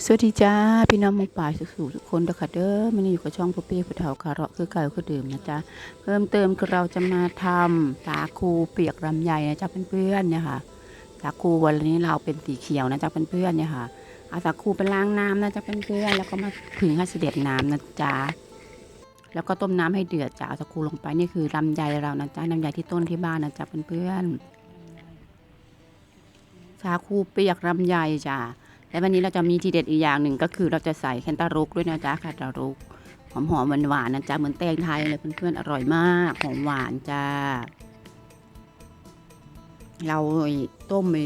สวัสดีจ้าพี่น้องมุงป่ายสุขทุกคนเด้อค่ะเด้อมันอยู่กับช่องพ่อเป้ผู้เฒ่าคาระคือเก่าคือเดิมนะจ๊ะเพิ่มเติมคือเราจะมาทำสาคูเปียกลำไยนะจ๊ะเพื่อนๆเนี่ยค่ะสาคูวันนี้เราเป็นสีเขียวนะจ๊ะเพื่อนๆเนี่ยค่ะเอาสาคูไปล้างน้ำนะจ๊ะเพื่อนๆแล้วก็มาผึ่งให้เสด็จน้ำนะจ๊ะแล้วก็ต้มน้ำให้เดือดจ้ะเอาสาคูลงไปนี่คือลำไยเรานะจ๊ะลำไยที่ต้นที่บ้านนะจ๊ะเพื่อนๆสาคูเปียกลำไยจ้ะ และวันนี้เราจะมีทีเด็ดอีกอย่างหนึ่งก็คือเราจะใส่แคนตาลูกด้วยนะจ๊ะแคนตาลูกหอมหอมหวานหวานๆนะจ๊ะเหมือนแตงไทยเลยเพื่อนๆอร่อยมากหอมหวานจ้าเราต้มไป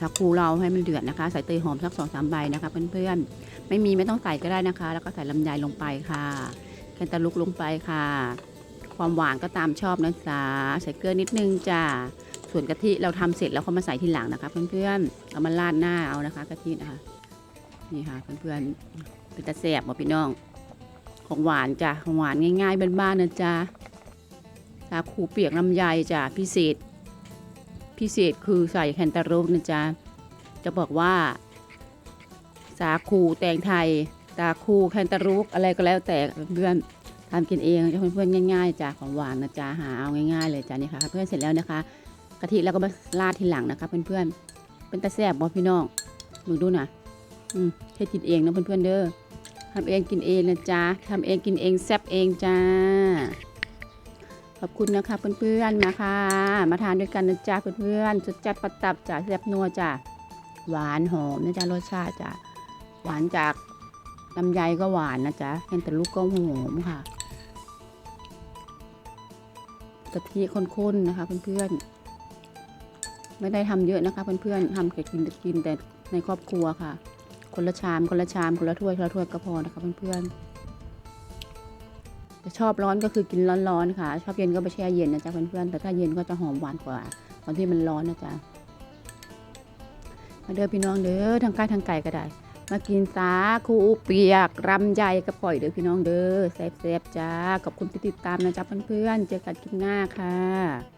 สักครูเราให้มันเดือดนะคะ ใส่เตยหอมสักสองสามใบนะคะเพื่อนๆ ไม่มีไม่ต้องใส่ก็ได้นะคะ แล้วก็ใส่ลำไยลงไปค่ะ แคนตาลูกลงไปค่ะ ความหวานก็ตามชอบนะจ๊ะใส่เกลือนิดนึงจ้า ส่วนกะทิเราทำเสร็จแล้วเขามาใส่ทีหลังนะคะเพื่อนๆเอามาราดหน้าเอานะคะกะทินะคะนี่ค่ะเพื่อนๆเป็นตะแสบบ่พี่น้อง ของหวานจ้ะของหวานง่ายๆบ้านๆนะจ๊ะสาคูเปียกลำไยจ้ะพิเศษ พิเศษคือใส่แคนตาลูปนะจ๊ะจะบอกว่า สาคูแตงไทยสาคูแคนตาลูปอะไรก็แล้วแต่เพื่อนๆทำกินเองจะเพื่อนๆง่ายๆจ้ะของหวานนะจ๊ะหาเอาง่ายๆเลยจ้ะนี่ค่ะเพื่อนเสร็จแล้วนะคะ กะทิแล้วก็มาราดทีหลังนะคะเพื่อนๆ เป็นตาแซ่บบ่พี่น้องมึงดูนะอืมเฮ็ดกินเองนะเพื่อนๆเด้อทำเองกินเองนะจ๊ะทำเองกินเองแซ่บเองจ้า ขอบคุณนะคะเพื่อนๆนะคะ มาทานด้วยกันนะจ๊ะเพื่อนๆจะจัดประตับจ้ะแซ่บนัวจ้ะหวานหอมนะจ๊ะรสชาติจ้ะหวานจากลำไยก็หวานนะจ๊ะแคนตาลูกก็หอมค่ะกะทิข้นๆนะคะเพื่อนๆ ไม่ได้ทำเยอะนะคะเพื่อนๆทำแค่กินกินแต่ในครอบครัวค่ะ คนละชามคนละชามคนละถ้วยคนละถ้วยก็พอนะคะเพื่อนๆแต่ชอบร้อนก็คือกินร้อนๆค่ะ ชอบเย็นก็ไปแช่เย็นนะจ๊ะเพื่อนๆแต่ถ้าเย็นก็จะหอมหวานกว่า ตอนที่มันร้อนนะจ๊ะมาเด้อพี่น้องเด้อทางใกล้ทางไก่ก็ได้ มากินสาคูเปียกรำใหญ่กระป่อยเด้อพี่น้องเด้อแซ่บๆจ้าขอบคุณที่ติดตามนะจ๊ะเพื่อนๆเจอกันคลิปหน้าค่ะ